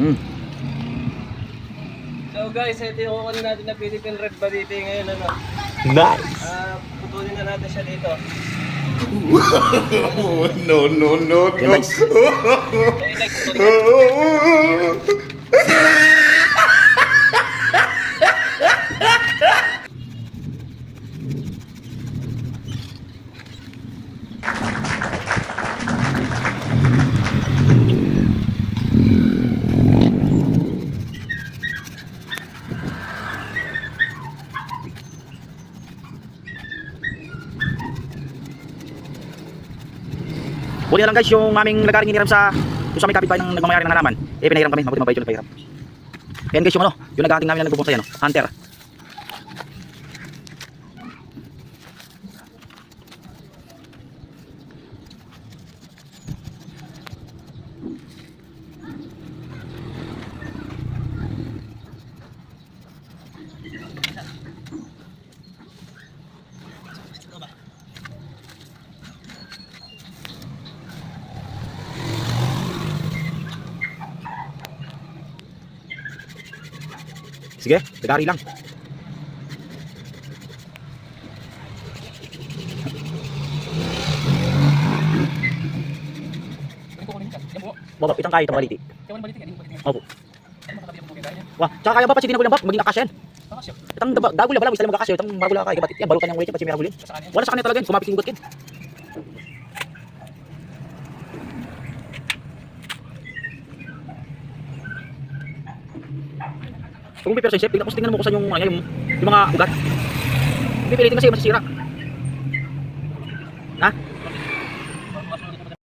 Mm. So guys, ito yung kukunin natin na Philippine Red Balite ngayon. Ano? Nice! Ah, uh, putulin na natin siya dito. no, no, no, no. Buti na lang guys, yung aming nagaring hiniram sa yung sa may kapitbahay ng nagmamayari ng halaman. Eh, pinahiram kami. Mabuti mabait yung nagpahiram. Ayan guys, yung ano, yung nag-hunting namin na nagpupunta yan, no? Hunter. Sige, nagari lang. Baba, itang kaya itang baliti. Opo. Wah, tsaka kaya ba pa si dinagul ng bab, maging akasyan. Itang dagul na ba lang, isa lang magkakasya, itang bagula kay gabatit. Yan, balutan yung ulit, pa si Miragulin. Wala sa kanya talaga, yun, kumapit yung gutkin. Kung may person chef, tingnan tingnan mo kung saan yung, ano, yung, yung mga ugat. Pipilitin kasi masisira. Ha?